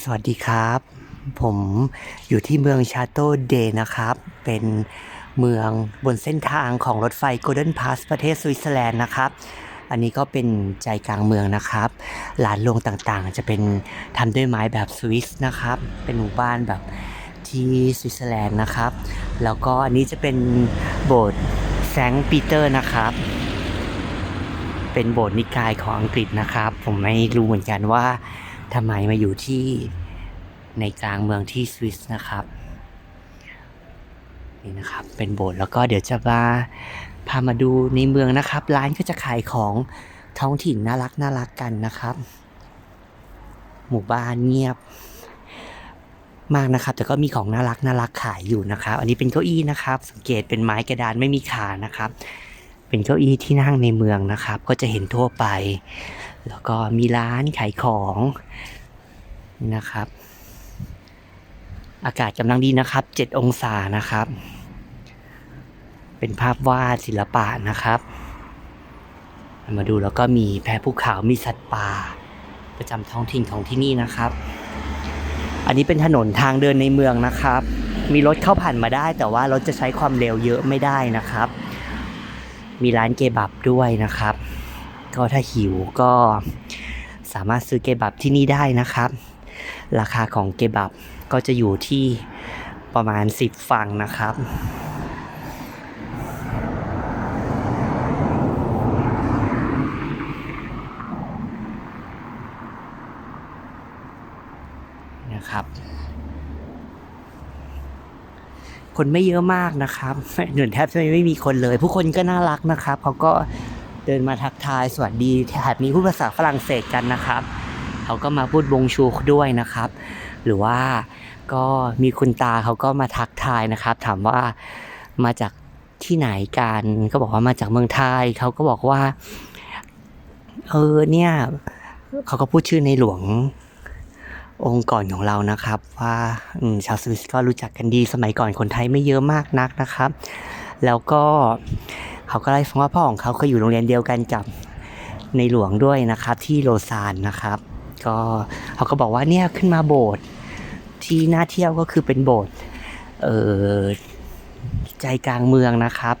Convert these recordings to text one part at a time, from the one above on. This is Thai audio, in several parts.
สวัสดีครับ ผมอยู่ที่เมืองชาโตเดนะครับ เป็นเมืองบนเส้นทางของรถไฟ Golden Pass ประเทศสวิตเซอร์แลนด์นะครับ อันนี้ก็เป็นใจกลางเมืองนะครับร้านโรงต่างๆ จะเป็นทำด้วยไม้แบบสวิสนะครับ เป็นหมู่บ้านแบบที่สวิตเซอร์แลนด์นะครับ แล้วก็อันนี้จะเป็นโบสถ์แซงปีเตอร์นะครับเป็นโบสถ์นิกายของอังกฤษนะครับ ผมไม่รู้เหมือนกันว่า ทำไมมาอยู่ที่ในกลางเมืองที่สวิสนะครับนี่นะครับเป็นโบสถ์แล้วก็เดี๋ยวจะมาพามาดูในเมืองนะครับ ร้านก็จะขายของท้องถิ่นน่ารักน่ารักกันนะครับ หมู่บ้านเงียบ มากนะครับ แต่ก็มีของน่ารักน่ารักขายอยู่นะครับ อันนี้เป็นเก้าอี้นะครับ สังเกตเป็นไม้กระดานไม่มีขานะครับ เป็นเก้าอี้ที่นั่งในเมืองนะครับ ก็จะเห็นทั่วไป แล้วก็มีร้านขายของนะครับ อากาศกำลังดีนะครับ7องศานะครับ เป็นภาพวาดศิลปะนะครับ มาดูแล้วก็มีแพภูเขามีสัตว์ป่า ประจำท้องถิ่นของที่นี่นะครับ อันนี้เป็นถนนทางเดินในเมืองนะครับ มีรถเข้าผ่านมาได้ แต่ว่ารถจะใช้ความเร็วเยอะไม่ได้นะครับ มีร้านเกบับด้วยนะครับ ก็ถ้าหิวก็สามารถซื้อเกบับที่นี่ได้นะครับ ราคาของเกบับก็จะอยู่ที่ประมาณ 10 ฟังนะครับนะครับ คนไม่เยอะมากนะครับเหมือนแทบจะไม่มีคนเลย ผู้คนก็น่ารักนะครับเขาก็ เดินมาทักทายสวัสดีแถบนี้พูดภาษาฝรั่งเศสกันนะครับเขาก็มาพูดบงชูด้วยนะครับ หรือว่าก็มีคุณตาเขาก็มาทักทายนะครับ ถามว่ามาจากที่ไหนกันก็บอกว่ามาจากเมืองไทยเขาก็บอกว่าเออเนี่ยเขาก็พูดชื่อในหลวงองค์ก่อนของเรานะครับ ว่าชาวสวิสก็รู้จักกันดีสมัยก่อนคนไทยไม่เยอะมากนักนะครับ แล้วก็ เขาก็เล่าให้ฟังว่าพ่อของเขาเคยอยู่โรงเรียนเดียวกันกับในหลวงด้วยนะครับ ที่โลซานนะครับ ก็เขาก็บอกว่าเนี่ยขึ้นมาโบสถ์ที่น่าเที่ยวก็คือเป็นโบสถ์เออใจกลางเมืองนะครับ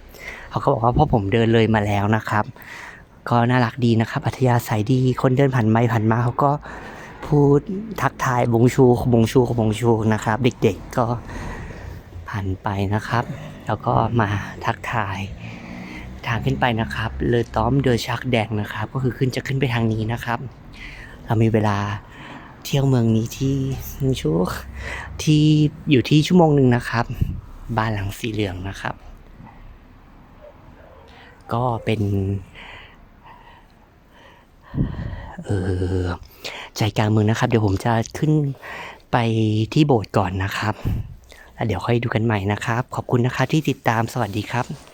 เขาก็บอกว่าพ่อผมเดินเลยมาแล้วนะครับ ก็น่ารักดีนะครับ อัธยาศัยดีคนเดินผ่านไปผ่านมาเขาก็พูดทักทายบงชูบงชูบงชูนะครับ เด็กๆก็ผ่านไปนะครับ แล้วก็มาทักทายางขึ้นไปนะครับเลอต้อมเดอชักแดงนะครับ ก็คือขึ้นจะขึ้นไปทางนี้นะครับ เรามีเวลาเที่ยวเมืองนี้ที่ชั่วที่อยู่ที่ชั่วโมงหนึ่งนะครับ บ้านหลังสีเหลืองนะครับ ก็เป็นเออใจกลางเมืองนะครับ เดี๋ยวผมจะขึ้นไปที่โบสถ์ก่อนนะครับแล้วเดี๋ยวค่อยดูกันใหม่นะครับ ขอบคุณนะครับที่ติดตามสวัสดีครับ